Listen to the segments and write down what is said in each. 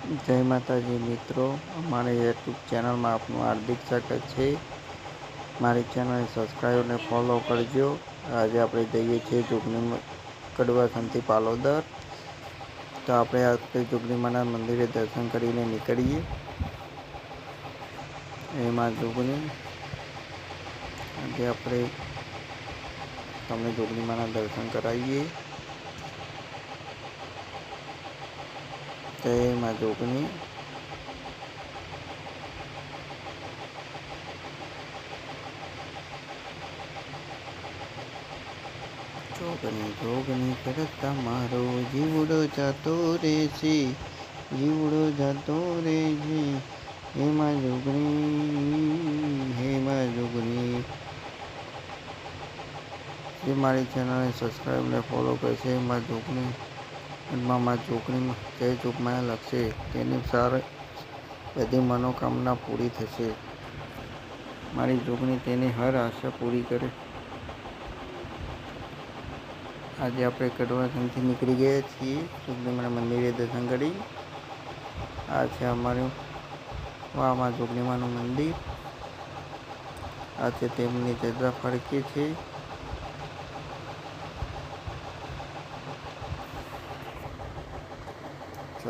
જય માતાજી મિત્રો, અમારી યુટ્યુબ ચેનલમાં આપનું હાર્દિક સ્વાગત છે. મારી ચેનલને સબસ્ક્રાઈબ અને ફોલો કરજો. આજે આપણે જઈએ છીએ જોગણી કડવા સંતી પાલોદર. તો આપણે આજે જોગણીમાના મંદિરે દર્શન કરીને નીકળીએ. એમાં જોગણી આજે આપણે તમને જોગણીમાના દર્શન કરાવીએ. જય માં જોગણી જોગની જોગની કરતા મારો જીવડો જતો રે છે જીવડો જતો રે છે હેમાં જોગણી હેમાં જોગણી. જે મારી ચેનલને સબસ્ક્રાઈબ ને ફોલો કરશે એમાં જોગણી. એમાં માં જોગણીમાં જે જોગમાયા લખશે, તેની સારી બધી મનોકામના પૂરી થશે. મારી જોગણી તેની હર આશા પૂરી કરે. આજે આપણે કડવાથી નીકળી ગયા છીએ જોગણીમાના મંદિરે દર્શન કરી. આ છે અમારું વામાં જોગણીમાનું મંદિર. આ છે તેમની ચર્ચા ફરકી છે.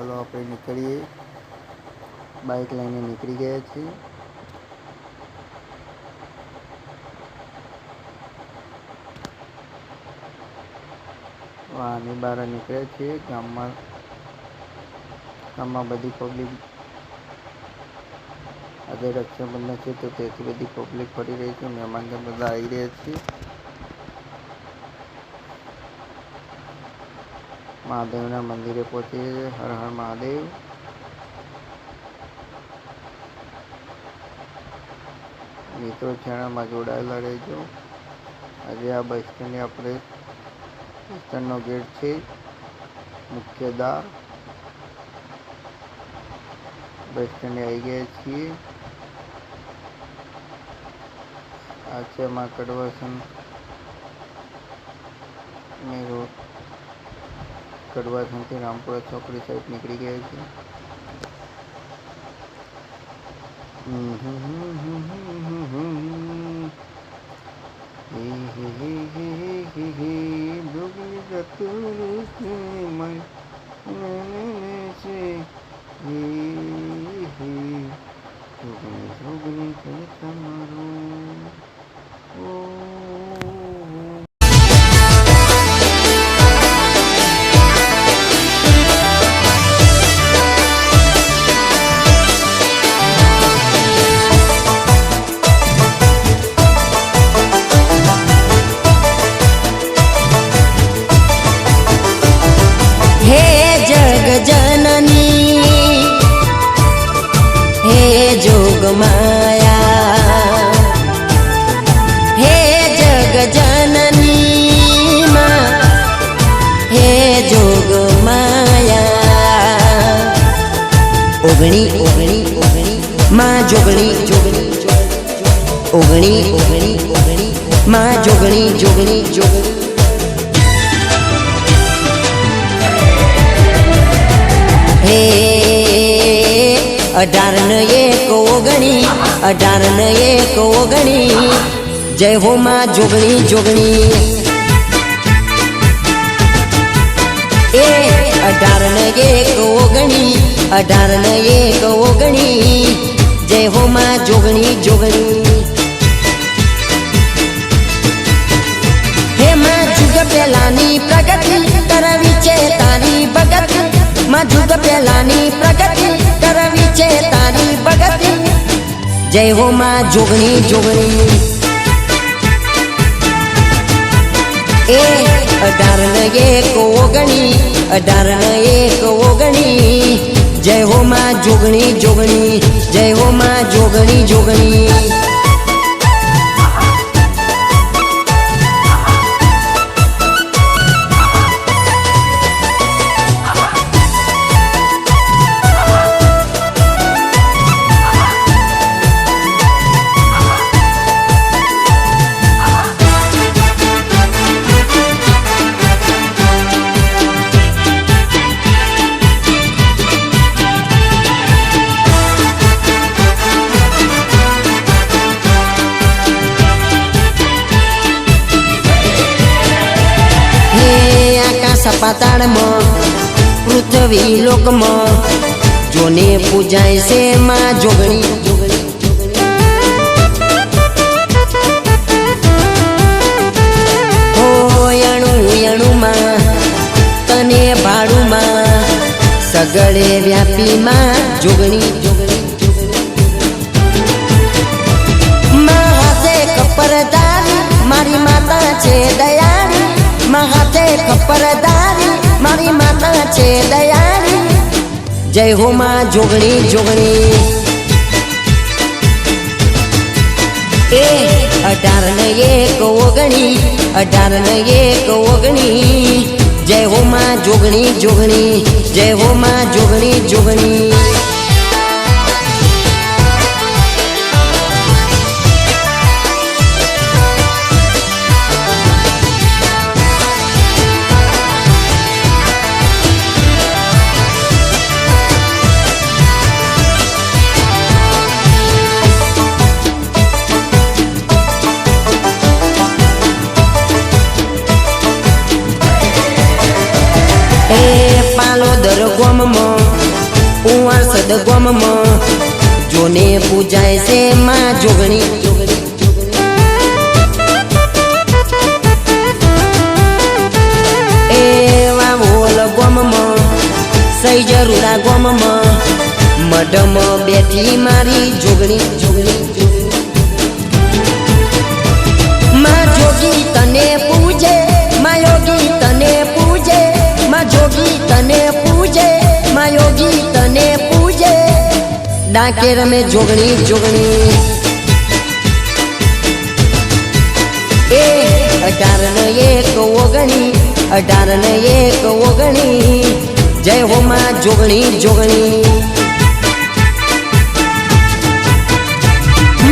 ચલો આપણે નીકળીએ. બાઇક લઈને નીકળી ગયા છીએ. વાહની બહાર નીકળ્યા છીએ ગામમાં ગામમાં બધી પબ્લિક આજે રક્ષાબંધન છે, તો તેથી બધી પબ્લિક ફરી રહી છે. મહેમાન બધા આવી રહ્યા છે. મહાદેવના મંદિરે પહોંચીએ છીએ હર હર મહાદેવ. મિત્રો, ચેનલમાં જોડાયેલા રહેજો. આજે આ બસ સ્ટેન્ડે આપણે સ્ટેન્ડનો ગેટ છે. મુખ્ય દ્વાર. બસ સ્ટેન્ડે આવી ગયા છીએ. આ છે માં કડવાસન મેં રોડ કડવાસનથી રામપુરા ચોકડી સાઈડ નીકળી ગયા છે. હમ હમ હમ હમ હમ હમ. ઓગણી ઓગણી ઓગણી, માં જોગણી જોગણી, ઓગણી ઓગણી ઓગણી, માં જોગણી જોગણી જોગણી. હે, અઢાર ન એક ઓગણી, અઢાર ન એક ઓગણી. જય હો માં જોગણી જોગણી. એક ઓગણી, અઢાર ને એક ઓગણી. જય હો માં જોગણી જોગણી. હે માં જુગ પેલાની પ્રગતિ કરવી છે તારી ભગત. માં જુગ પેલાની પ્રગતિ કરવી છે તારી ભગત. જય હો માં જોગણી જોગણી. એ અઢાર ને એક ઓગણી અઢાર ને એક ઓગણી જય હો માં જોગણી જોગણી જય હો માં જોગણી જોગણી પાતાળમાં, પૃથ્વી લોકમાં, જોને પૂજાય છે માં જોગણી. જોગણી તને ભાડુમાં, સગળે વ્યાપીમાં જોગણી. જોગણી મારી માતા છે દયાળી માં હાથે કપરદારી મારી માતા છે દયાળી જય હો માં જોગણી જોગણી એ અઢાર ને એક ઓગણી અઢાર ને એક ઓગણી જય હો માં જોગણી જોગણી જય હો માં જોગણી જોગણી સદ ગોમમાં, જોને પૂજાય છે માં જોગણી. ગોમમાં સઈ જરૂરા ગોમમાં, મઢમાં બેઠી મારી જોગણી જોગણી. ડાકે રમે જોગણી જોગણી એ અઢાર ને એક ઓગણી અઢાર ને એક ઓગણી જય હો માં જોગણી જોગણી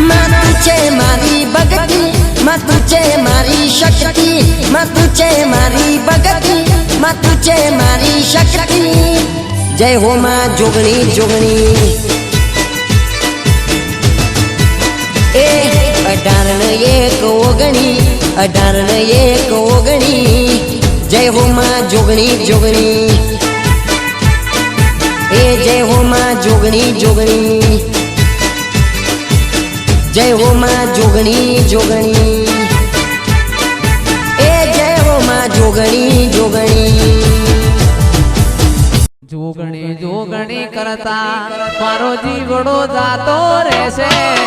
માં તું છે મારી ભગતી માં તું છે મારી શક્તિ માં તું છે મારી ભગતી માં તું છે મારી શક્તિ જય હો માં જોગણી જોગણી ઓગણી અઢાર ને એક ઓગણી જય હો માં જોગણી જોગણી એ જય હો માં જોગણી જોગણી જય હો માં જોગણી જોગણી એ જય હો માં જોગણી જોગણી જોગણી જોગણી કરતા મારો જીવડો જાતો રહેશે